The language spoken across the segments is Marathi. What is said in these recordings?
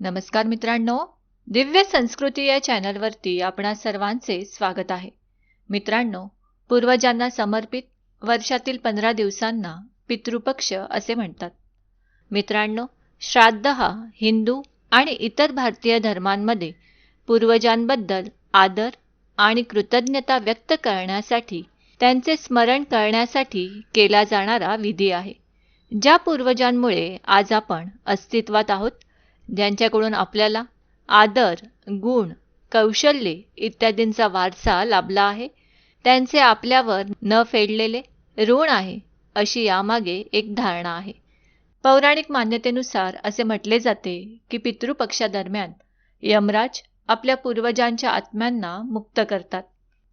नमस्कार मित्रांनो दिव्य संस्कृती या चॅनलवरती आपणा सर्वांचे स्वागत आहे. मित्रांनो पूर्वजांना समर्पित वर्षातील पंधरा दिवसांना पितृपक्ष असे म्हणतात. मित्रांनो श्राद्ध हा हिंदू आणि इतर भारतीय धर्मांमध्ये पूर्वजांबद्दल आदर आणि कृतज्ञता व्यक्त करण्यासाठी त्यांचे स्मरण करण्यासाठी केला जाणारा विधी आहे ज्या पूर्वजांमुळे आज आपण अस्तित्वात आहोत. ज्यांच्याकडून आपल्याला आदर गुण कौशल्ये इत्यादींचा वारसा लाभला आहे त्यांचे आपल्यावर न फेडलेले ऋण आहे अशी यामागे एक धारणा आहे. पौराणिक मान्यतेनुसार असे म्हटले जाते की पितृपक्षादरम्यान यमराज आपल्या पूर्वजांच्या आत्म्यांना मुक्त करतात.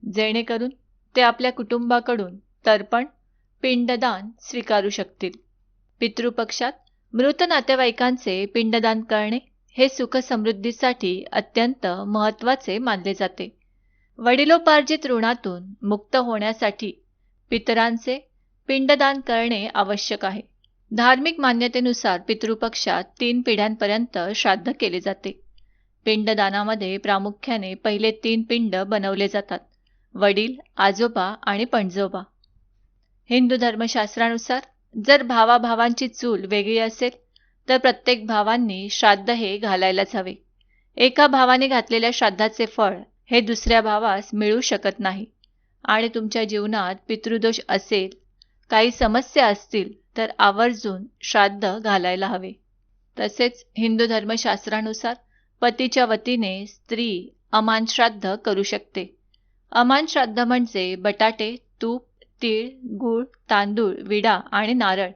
जेणेकरून ते आपल्या कुटुंबाकडून तर्पण पिंडदान स्वीकारू शकतील. पितृपक्षात मृत नातेवाईकांचे पिंडदान करणे हे सुखसमृद्धीसाठी अत्यंत महत्त्वाचे मानले जाते. वडिलोपार्जित ऋणातून मुक्त होण्यासाठी पितरांचे पिंडदान करणे आवश्यक आहे. धार्मिक मान्यतेनुसार पितृपक्षात तीन पिढ्यांपर्यंत श्राद्ध केले जाते. पिंडदानामध्ये प्रामुख्याने पहिले तीन पिंड बनवले जातात वडील आजोबा आणि पणजोबा. हिंदू धर्मशास्त्रानुसार जर भावाभावांची चूल वेगळी असेल तर प्रत्येक भावांनी श्राद्ध हे घालायलाच हवे. एका भावाने घातलेल्या श्राद्धाचे फळ हे दुसऱ्या भावास मिळू शकत नाही. आणि तुमच्या जीवनात पितृदोष असेल काही समस्या असतील तर आवर्जून श्राद्ध घालायला हवे. तसेच हिंदू धर्मशास्त्रानुसार पतीच्या वतीने स्त्री अमान श्राद्ध करू शकते. अमान श्राद्ध म्हणजे बटाटे तूप तीळ गूळ तांदूळ विडा आणि नारळ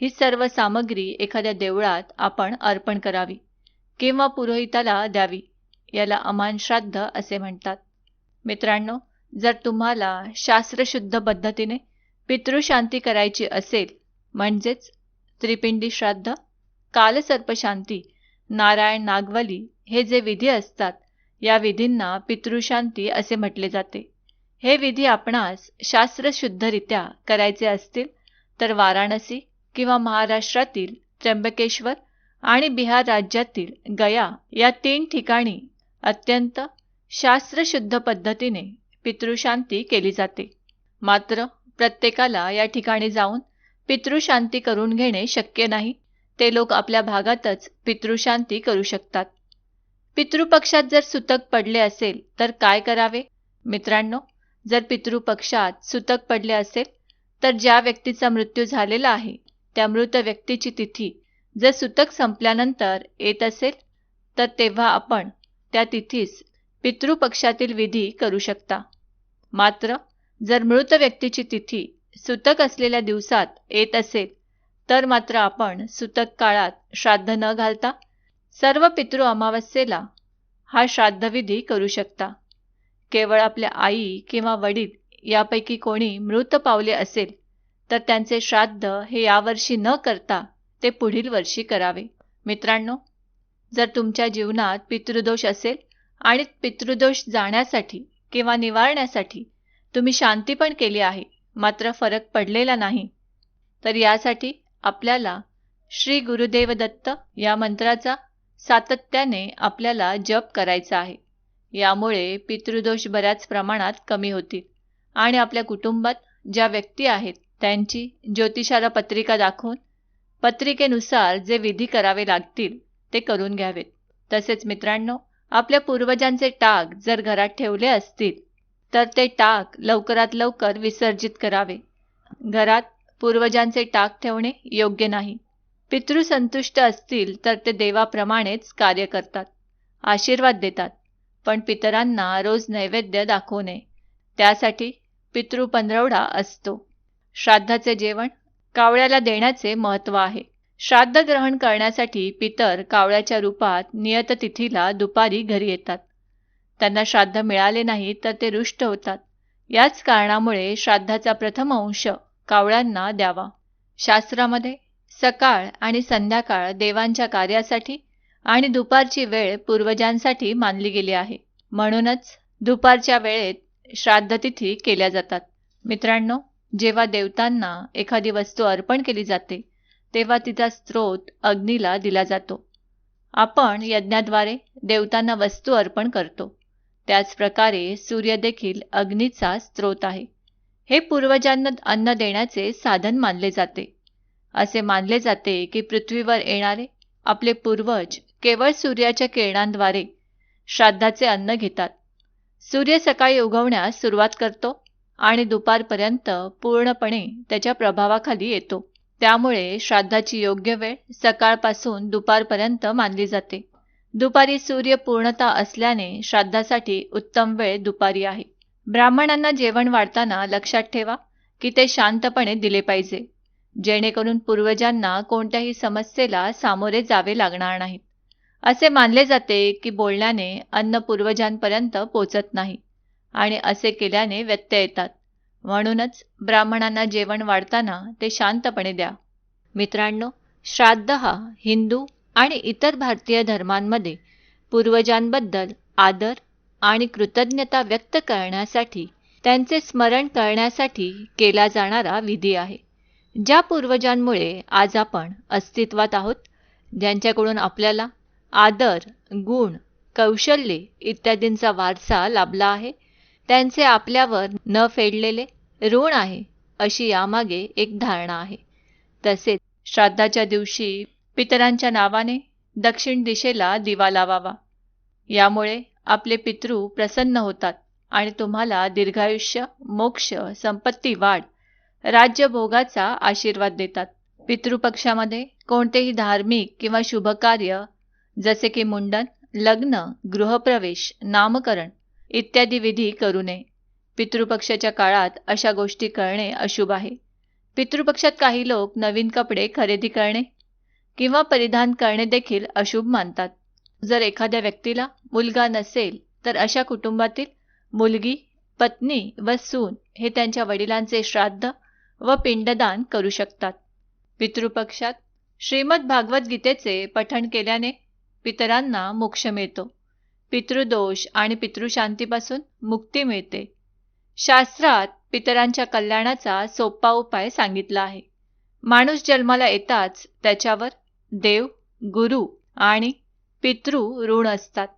ही सर्व सामग्री एखाद्या देवळात आपण अर्पण करावी किंवा पुरोहिताला द्यावी याला अमान श्राद्ध असे म्हणतात. मित्रांनो जर तुम्हाला शास्त्रशुद्ध पद्धतीने पितृशांती करायची असेल म्हणजेच त्रिपिंडी श्राद्ध कालसर्पशांती नारायण नागवली हे जे विधी असतात या विधींना पितृशांती असे म्हटले जाते. हे विधी आपणास शास्त्रशुद्धरित्या करायचे असतील तर वाराणसी किंवा महाराष्ट्रातील त्र्यंबकेश्वर आणि बिहार राज्यातील गया या तीन ठिकाणी अत्यंत शास्त्रशुद्ध पद्धतीने पितृशांती केली जाते. मात्र प्रत्येकाला या ठिकाणी जाऊन पितृशांती करून घेणे शक्य नाही. ते लोक आपल्या भागातच पितृशांती करू शकतात. पितृपक्षात जर सुतक पडले असेल तर काय करावे? मित्रांनो जर पितृपक्षात सुतक पडले असेल तर ज्या व्यक्तीचा मृत्यू झालेला आहे त्या मृत व्यक्तीची तिथी. जर सुतक संपल्यानंतर येत असेल तर तेव्हा आपण त्या तिथीस पितृपक्षातील विधी करू शकता. मात्र जर मृत व्यक्तीची तिथी सुतक असलेल्या दिवसात येत असेल तर मात्र आपण सुतक काळात श्राद्ध न घालता सर्व पितृ अमावस्येला हा श्राद्धविधी करू शकता. केवळ आपल्या आई किंवा वडील यापैकी कोणी मृत पावले असेल तर त्यांचे श्राद्ध हे यावर्षी न करता ते पुढील वर्षी करावे. मित्रांनो जर तुमच्या जीवनात पितृदोष असेल आणि पितृदोष जाण्यासाठी किंवा निवारण्यासाठी तुम्ही शांती पण केली आहे मात्र फरक पडलेला नाही तर यासाठी आपल्याला श्री गुरुदेव दत्त या मंत्राचा सातत्याने आपल्याला जप करायचा आहे. यामुळे पितृदोष बऱ्याच प्रमाणात कमी होतील. आणि आपल्या कुटुंबात ज्या व्यक्ती आहेत त्यांची ज्योतिषाला पत्रिका दाखवून पत्रिकेनुसार जे विधी करावे लागतील ते करून घ्यावेत. तसेच मित्रांनो आपल्या पूर्वजांचे टाक जर घरात ठेवले असतील तर ते टाक लवकरात लवकर विसर्जित करावे. घरात पूर्वजांचे टाक ठेवणे योग्य नाही. पितृसंतुष्ट असतील तर ते देवाप्रमाणेच कार्य करतात. आशीर्वाद देतात. पण पितरांना रोज नैवेद्य दाखवू नये. त्यासाठी पितृपंधरवडा असतो. श्राद्धाचे जेवण कावळ्याला देण्याचे महत्त्व आहे. श्राद्ध ग्रहण करण्यासाठी पितर कावळ्याच्या रूपात नियत तिथीला दुपारी घरी येतात. त्यांना श्राद्ध मिळाले नाही तर ते रुष्ट होतात. याच कारणामुळे श्राद्धाचा प्रथम अंश कावळ्यांना द्यावा. शास्त्रामध्ये सकाळ आणि संध्याकाळ देवांच्या कार्यासाठी आणि दुपारची वेळ पूर्वजांसाठी मानली गेली आहे. म्हणूनच दुपारच्या वेळेत श्राद्धतिथी केल्या जातात. मित्रांनो जेव्हा देवतांना एखादी वस्तू अर्पण केली जाते तेव्हा तिचा स्रोत अग्नीला दिला जातो. आपण यज्ञाद्वारे देवतांना वस्तू अर्पण करतो. त्याच प्रकारे सूर्य देखील अग्नीचा स्रोत आहे. हे पूर्वजांना अन्न देण्याचे साधन मानले जाते. असे मानले जाते की पृथ्वीवर येणारे आपले पूर्वज केवळ सूर्याच्या किरणांद्वारे श्राद्धाचे अन्न घेतात. सूर्य सकाळी उगवण्यास सुरुवात करतो आणि दुपारपर्यंत पूर्णपणे त्याच्या प्रभावाखाली येतो. त्यामुळे श्राद्धाची योग्य वेळ सकाळपासून दुपारपर्यंत मानली जाते. दुपारी सूर्य पूर्णता असल्याने श्राद्धासाठी उत्तम वेळ दुपारी आहे. ब्राह्मणांना जेवण वाढताना लक्षात ठेवा की ते शांतपणे दिले पाहिजे. जेणेकरून पूर्वजांना कोणत्याही समस्येला सामोरे जावे लागणार नाहीत. असे मानले जाते की बोलण्याने अन्न पूर्वजांपर्यंत पोचत नाही आणि असे केल्याने व्यत्यय येतात. म्हणूनच ब्राह्मणांना जेवण वाढताना ते शांतपणे द्या. मित्रांनो श्राद्ध हा हिंदू आणि इतर भारतीय धर्मांमध्ये पूर्वजांबद्दल आदर आणि कृतज्ञता व्यक्त करण्यासाठी त्यांचे स्मरण करण्यासाठी केला जाणारा विधी आहे ज्या पूर्वजांमुळे आज आपण अस्तित्वात आहोत ज्यांच्याकडून आपल्याला आदर गुण कौशल्ये इत्यादींचा वारसा लाभला आहे. त्यांचे आपल्यावर न फेडलेले ऋण आहे अशी यामागे एक धारणा आहे. तसेच श्राद्धाच्या दिवशी पितरांच्या नावाने दक्षिण दिशेला दिवा लावावा. यामुळे आपले पितृ प्रसन्न होतात आणि तुम्हाला दीर्घायुष्य मोक्ष संपत्ती वाढ राज्यभोगाचा आशीर्वाद देतात. पितृपक्षामध्ये कोणतेही धार्मिक किंवा शुभकार्य जसे की मुंडन लग्न गृहप्रवेश नामकरण इत्यादी विधी करू नये. पितृपक्षाच्या काळात अशा गोष्टी करणे अशुभ आहे. पितृपक्षात काही लोक नवीन कपडे खरेदी करणे किंवा परिधान करणे देखील अशुभ मानतात. जर एखाद्या व्यक्तीला मुलगा नसेल तर अशा कुटुंबातील मुलगी पत्नी व सून हे त्यांच्या वडिलांचे श्राद्ध व पिंडदान करू शकतात. पितृपक्षात श्रीमद भागवत गीतेचे पठण केल्याने पितरांना मोक्ष मिळतो. पितृदोष आणि पितृशांतीपासून मुक्ती मिळते. शास्त्रात पितरांच्या कल्याणाचा सोपा उपाय सांगितला आहे. माणूस जन्माला येताच त्याच्यावर देव गुरु आणि पितृ ऋण असतात.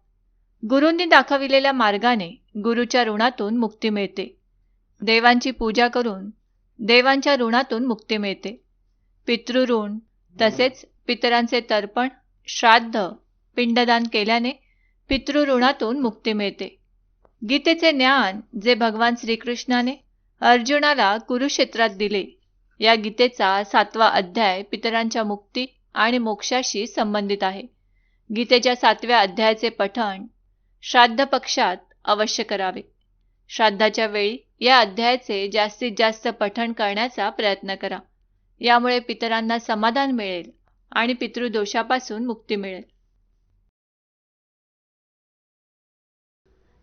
गुरूंनी दाखविलेल्या मार्गाने गुरुच्या ऋणातून मुक्ती मिळते. देवांची पूजा करून देवांच्या ऋणातून मुक्ती मिळते. पितृऋण तसेच पितरांचे तर्पण श्राद्ध पिंडदान केल्याने पितृऋणातून मुक्ती मिळते. गीतेचे ज्ञान जे भगवान श्रीकृष्णाने अर्जुनाला कुरुक्षेत्रात दिले या गीतेचा सातवा अध्याय पितरांच्या मुक्ती आणि मोक्षाशी संबंधित आहे. गीतेच्या सातव्या अध्यायाचे पठण श्राद्ध पक्षात अवश्य करावे. श्राद्धाच्या वेळी या अध्यायाचे जास्तीत जास्त पठण करण्याचा प्रयत्न करा. यामुळे पितरांना समाधान मिळेल आणि पितृदोषापासून मुक्ती मिळेल.